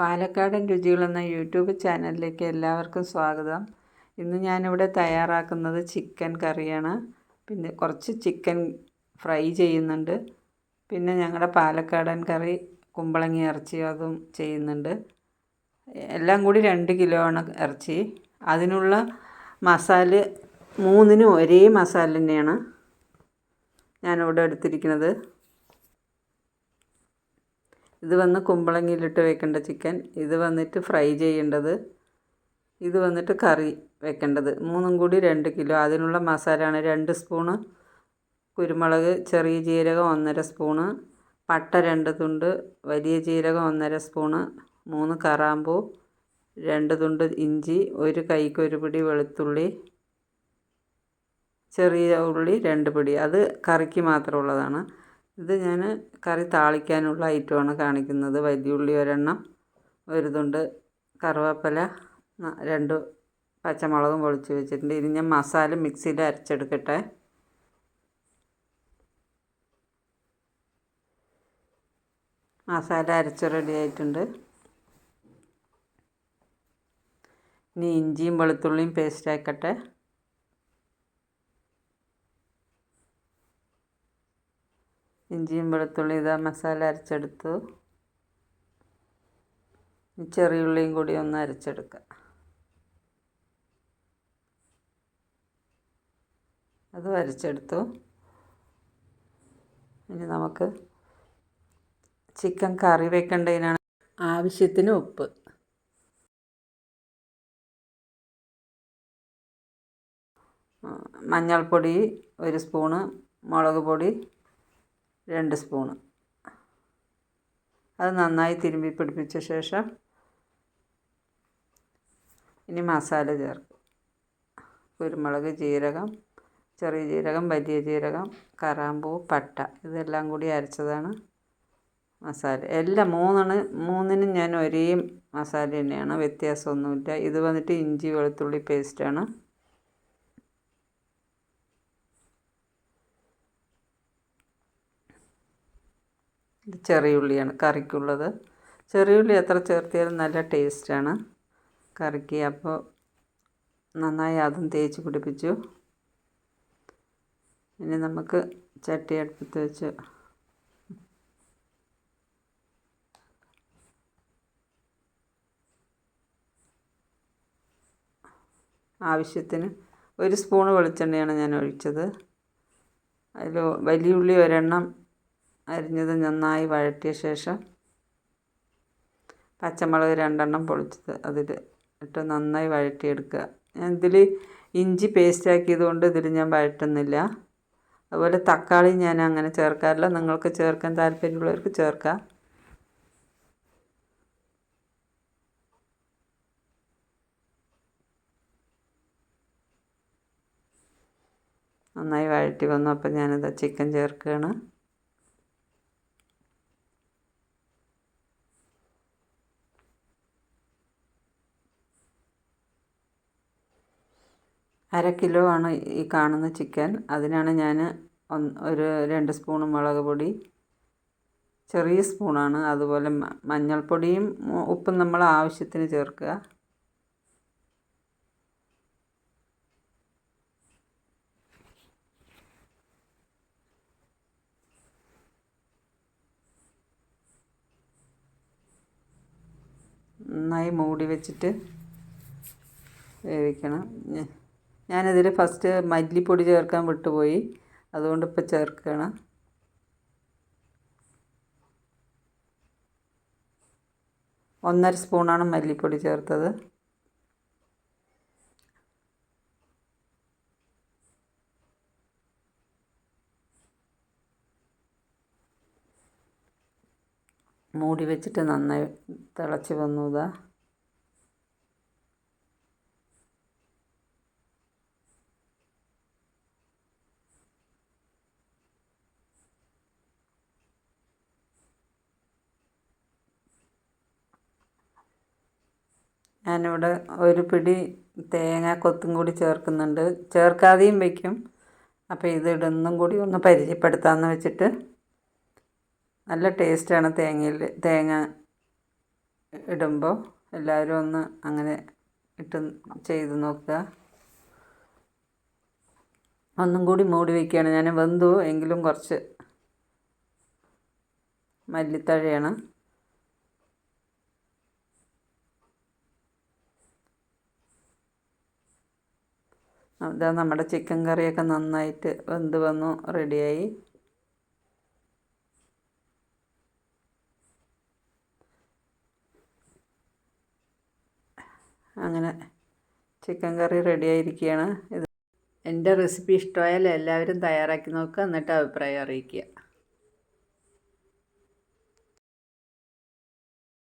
പാലക്കാടൻ രുചികൾ എന്ന യൂട്യൂബ് ചാനലിലേക്ക് എല്ലാവർക്കും സ്വാഗതം. ഇന്ന് ഞാനിവിടെ തയ്യാറാക്കുന്നത് ചിക്കൻ കറിയാണ്. പിന്നെ കുറച്ച് ചിക്കൻ ഫ്രൈ ചെയ്യുന്നുണ്ട്. പിന്നെ ഞങ്ങളുടെ പാലക്കാടൻ കറി കുമ്പളങ്ങി ഇറച്ചി അതും ചെയ്യുന്നുണ്ട്. എല്ലാം കൂടി രണ്ട് കിലോ ആണ് ഇറച്ചി. അതിനുള്ള മസാല മൂന്നിനും ഒരേ മസാല തന്നെയാണ് ഞാനിവിടെ എടുത്തിരിക്കുന്നത്. ഇത് വന്ന് കുമ്പളങ്ങിയിലിട്ട് വെക്കേണ്ട ചിക്കൻ ഇത് വന്നിട്ട് ഫ്രൈ ചെയ്യേണ്ടത് ഇത് വന്നിട്ട് കറി വെക്കേണ്ടത്. മൂന്നും കൂടി രണ്ട് കിലോ. അതിനുള്ള മസാലയാണ് രണ്ട് സ്പൂണ് കുരുമുളക് ചെറിയ ജീരകം ഒന്നര സ്പൂണ് പട്ട രണ്ട് തുണ്ട് വലിയ ജീരകം ഒന്നര സ്പൂണ് മൂന്ന് കറാമ്പൂ രണ്ട് തുണ്ട് ഇഞ്ചി ഒരു കൈക്കൊരു പിടി വെളുത്തുള്ളി ചെറിയ ഉള്ളി രണ്ട് പിടി. അത് കറിക്ക് മാത്രമുള്ളതാണ്. ഇത് ഞാൻ കറി താളിക്കാനുള്ള ഐറ്റമാണ് കാണിക്കുന്നത്. വലിയുള്ളി ഒരെണ്ണം ഒരു തുണ്ട് കറുവേപ്പില രണ്ട് പച്ചമുളകും പൊളിച്ച് വെച്ചിട്ടുണ്ട്. ഇനി ഞാൻ മസാല മിക്സിയിൽ അരച്ചെടുക്കട്ടെ. മസാല അരച്ച് റെഡി ആയിട്ടുണ്ട്. ഇനി ഇഞ്ചിയും വെളുത്തുള്ളിയും പേസ്റ്റ് ആക്കട്ടെ. ഇഞ്ചിയും വെളുത്തുള്ളി ഇതാ മസാല അരച്ചെടുത്തു. ചെറിയുള്ളിയും കൂടി ഒന്ന് അരച്ചെടുക്കുക അത് അരച്ചെടുത്തു. ഇനി നമുക്ക് ചിക്കൻ കറി വെക്കേണ്ടതിനാണ് ആവശ്യത്തിന് ഉപ്പ്. മഞ്ഞൾപ്പൊടി ഒരു സ്പൂണ് മുളക് പൊടി രണ്ട് സ്പൂണ്. അത് നന്നായി തിരുമ്പി പിടിപ്പിച്ച ശേഷം ഇനി മസാല ചേർക്കും. കുരുമുളക് ജീരകം ചെറിയ ജീരകം വലിയ ജീരകം കറാമ്പൂ പട്ട ഇതെല്ലാം കൂടി അരച്ചതാണ് മസാല. എല്ലാം മൂന്നാണ് മൂന്നിനും ഞാൻ ഒരേ മസാല തന്നെയാണ് വ്യത്യാസമൊന്നുമില്ല. ഇത് വന്നിട്ട് ഇഞ്ചി വെളുത്തുള്ളി പേസ്റ്റാണ്. ഇത് ചെറിയ ഉള്ളിയാണ് കറിക്കുള്ളത്. ചെറിയ ഉള്ളി എത്ര ചേർത്തിയാലും നല്ല ടേസ്റ്റാണ് കറിക്ക്. അപ്പോൾ നന്നായി അതും തേച്ച് പിടിപ്പിച്ചു. ഇനി നമുക്ക് ചട്ടി അടുപ്പത്ത് വെച്ച് ആവശ്യത്തിന് ഒരു സ്പൂണ് വെളിച്ചെണ്ണയാണ് ഞാൻ ഒഴിച്ചത്. അതിൽ വലിയ ഉള്ളി ഒരെണ്ണം അരിഞ്ഞത് നന്നായി വഴറ്റിയ ശേഷം പച്ചമുളക് രണ്ടെണ്ണം പൊളിച്ചത് അതിൽ ഇട്ട് നന്നായി വഴറ്റിയെടുക്കുക. ഞാൻ ഇതിൽ ഇഞ്ചി പേസ്റ്റ് ആക്കിയത് കൊണ്ട് ഇതിൽ ഞാൻ വഴറ്റുന്നില്ല. അതുപോലെ തക്കാളി ഞാൻ അങ്ങനെ ചേർക്കാറില്ല. നിങ്ങൾക്ക് ചേർക്കാൻ താല്പര്യമുള്ളവർക്ക് ചേർക്കാം. നന്നായി വഴറ്റി വന്നു. അപ്പം ഞാനിത് ചിക്കൻ ചേർക്കുകയാണ്. അര കിലോ ആണ് ഈ കാണുന്ന ചിക്കൻ. അതിനാണ് ഞാൻ ഒരു രണ്ട് സ്പൂൺ മുളക് പൊടി ചെറിയ സ്പൂണാണ്. അതുപോലെ മഞ്ഞൾപ്പൊടിയും ഉപ്പും നമ്മൾ ആവശ്യത്തിന് ചേർക്കുക. നന്നായി മൂടി വെച്ചിട്ട് വേവിക്കണം. ഞാനതിൽ ഫസ്റ്റ് മല്ലിപ്പൊടി ചേർക്കാൻ വിട്ടുപോയി. അതുകൊണ്ട് ഇപ്പോൾ ചേർക്കുകയാണ്. ഒന്നര സ്പൂണാണ് മല്ലിപ്പൊടി ചേർത്തത്. മൂടി വെച്ചിട്ട് നന്നായി തിളച്ച് വന്നു ഇതാ. ഞാനിവിടെ ഒരു പിടി തേങ്ങ കൊത്തും കൂടി ചേർക്കുന്നുണ്ട്. ചേർക്കാതെയും വയ്ക്കും അപ്പോൾ ഇത് ഇടുന്നും കൂടി ഒന്ന് പരിചയപ്പെടുത്താമെന്ന് വെച്ചിട്ട് നല്ല ടേസ്റ്റാണ് തേങ്ങയിൽ തേങ്ങ ഇടുമ്പോൾ എല്ലാവരും ഒന്ന് അങ്ങനെ ഇട്ട് ചെയ്ത് നോക്കുക. ഒന്നും കൂടി മൂടി വയ്ക്കുകയാണ് ഞാൻ വെന്തു എങ്കിലും കുറച്ച് മല്ലിത്തഴയാണ്. ഇതാ നമ്മുടെ ചിക്കൻ കറിയൊക്കെ നന്നായിട്ട് വെന്ത് വന്നു റെഡിയായി അങ്ങനെ ചിക്കൻ കറി റെഡിയായിരിക്കുകയാണ് ഇത് എന്റെ റെസിപ്പി ഇഷ്ടമായാൽ എല്ലാവരും തയ്യാറാക്കി നോക്കുക എന്നിട്ട് അഭിപ്രായം അറിയിക്കുക.